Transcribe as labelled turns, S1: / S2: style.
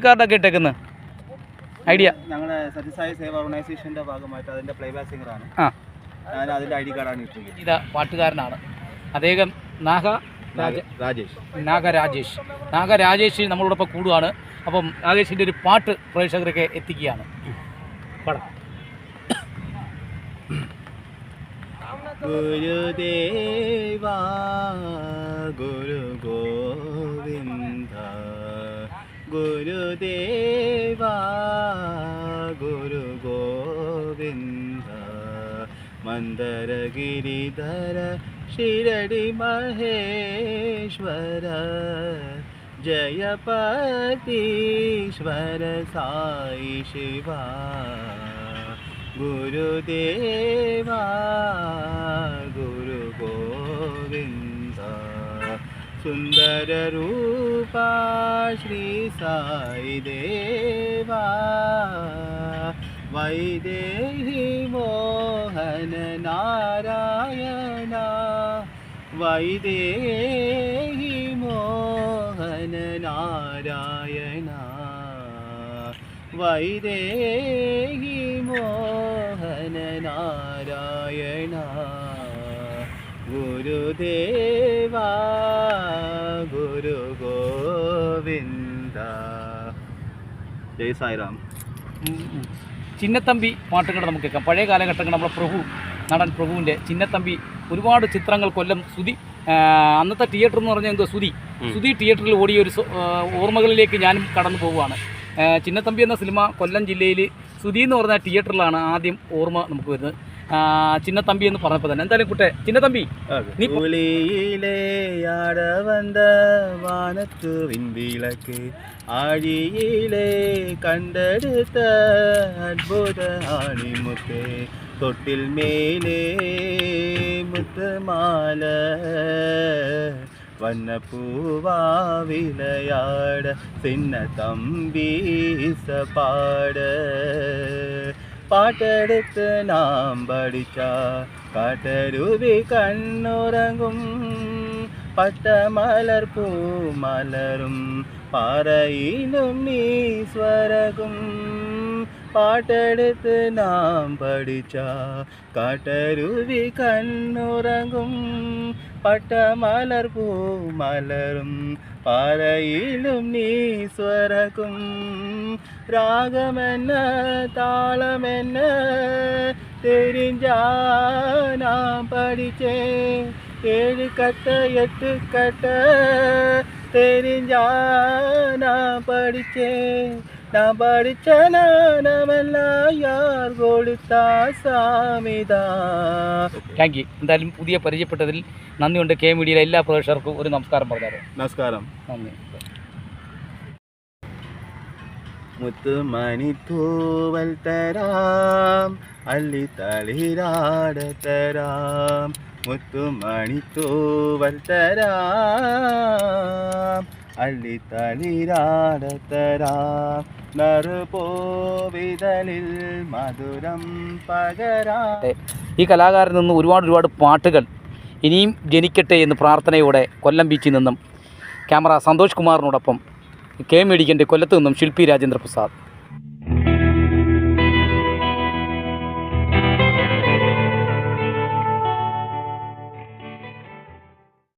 S1: Card ഒക്കെ ഇട്ടേക്കുന്നത് idea
S2: ഞങ്ങളുടെ സത്യസായി സേവ ഓർഗനൈസേഷന്റെ ഭാഗമായിട്ട് അതിന്റെ പ്ലേബാക്ക് സിംഗറാണ്
S1: ആ.
S2: ഞാൻ അതിന്റെ ഐ ഡി കാർഡാണ് ഇട്ടിരിക്കുന്നത്.
S1: ഇതാ പാട്ടുകാരനാണ്. അദ്ദേഹം നാഗ രാജ
S2: രാജേഷ്.
S1: നാഗ രാജേഷ് നാഗ രാജേഷ് നമ്മളോടൊപ്പം കൂടുകയാണ് അപ്പം രാജേഷിന്റെ ഒരു പാട്ട് പ്രേക്ഷകർക്ക് എത്തിക്കുകയാണ്. പടം.
S2: ഗുരുദേവാ ഗുരു ഗോവിന്ദ गुरुदेवा गुरु गोविन्द मन्दर गिरिधर शिरडि महेश्वर जयपतीश्वर साई शिवा गुरुदेवा गुरु गोविन्द सुन्दररूपा ശ്രീ സായി ദേവാ. വൈദേഹി മോഹന നാരായണ. വൈദേഹി മോഹന നാരായണ. വൈദേഹി മോഹന നാരായണ. ഗുരുദേവാ ഗുരു ഗോവിന്ദ. ജയ് സായിറാം.
S1: ചിന്നത്തമ്പി പാട്ടുകൾ നമുക്ക് കേൾക്കാം. പഴയ കാലഘട്ടങ്ങൾ നമ്മുടെ പ്രഭു നടൻ പ്രഭുവിന്റെ ചിന്നത്തമ്പി ഒരുപാട് ചിത്രങ്ങൾ കൊല്ലം സുതി അന്നത്തെ തിയേറ്റർ എന്ന് പറഞ്ഞാൽ എന്തോ സുതി. സുതി തിയേറ്ററിൽ ഓടിയ ഒരു ഓർമ്മകളിലേക്ക് ഞാനും കടന്നു പോവുകയാണ്. ചിന്നത്തമ്പി എന്ന സിനിമ കൊല്ലം ജില്ലയിൽ സുതി എന്ന് പറഞ്ഞ തിയേറ്ററിലാണ് ആദ്യം ഓർമ്മ നമുക്ക് വരുന്നത്. ചിന്നത്തമ്പി എന്ന് പറഞ്ഞപ്പോ തന്നെ. എന്തായാലും കുട്ടെ ചിന്നത്തമ്പി
S2: വിളക്ക് ആഴിയിലെ കണ്ടെടുത്ത അത്ഭുത ആണിമുത്തേ തൊട്ടിൽ മേലേ മുത്തുമാല. വന്നപ്പൂവാവിളയാട സിന്ന തമ്പീസ പാട് பாட பாட்டெடுத்து நாம் படிச்சா காட்டருவி கண்ணுறங்கும் பட்ட மலர் பூ மலரும் பாறையிலும் நீஸ்வரகும் பாட்டெடுத்து நாம் படிச்சா காட்டருவி கண்ணுறங்கும் பட்ட மலர் பூ மலரும். பாறையிலும் நீ சுரக்கும். ராகமென்ன தாளமென்ன தெரிஞ்சா நான் படித்தேன். ஏழு கட்ட எட்டு கட்ட தெரிஞ்சா நான் படித்தேன். നാം പഠിച്ച നാനമെല്ലാം യാർ കൊടുത്ത സാമിതാ
S1: താങ്ക് യു എന്തായാലും പുതിയ പരിചയപ്പെട്ടതിൽ നന്ദിയുണ്ട് കെ മീഡിയയിലെ എല്ലാ പ്രേക്ഷകർക്കും ഒരു നമസ്കാരം പറഞ്ഞാലോ?
S2: നമസ്കാരം.
S1: നന്ദി.
S2: മുത്തുമണി തൂവൽ തരാം അള്ളി തളിരാട തരാം. മുത്തുമണി തൂവൽ തരാം അള്ളി തളിരാട നറുപോവിതലിൽ മധുരം പകരാ.
S1: ഈ കലാകാരൻ നിന്ന് ഒരുപാട് ഒരുപാട് പാട്ടുകൾ ഇനിയും ജനിക്കട്ടെ എന്ന് പ്രാർത്ഥനയോടെ കൊല്ലം ബീച്ചിൽ നിന്നും ക്യാമറ സന്തോഷ് കുമാറിനോടൊപ്പം കെ മേടിക്കന്റെ കൊല്ലത്ത് നിന്നും ശില്പി രാജേന്ദ്ര പ്രസാദ്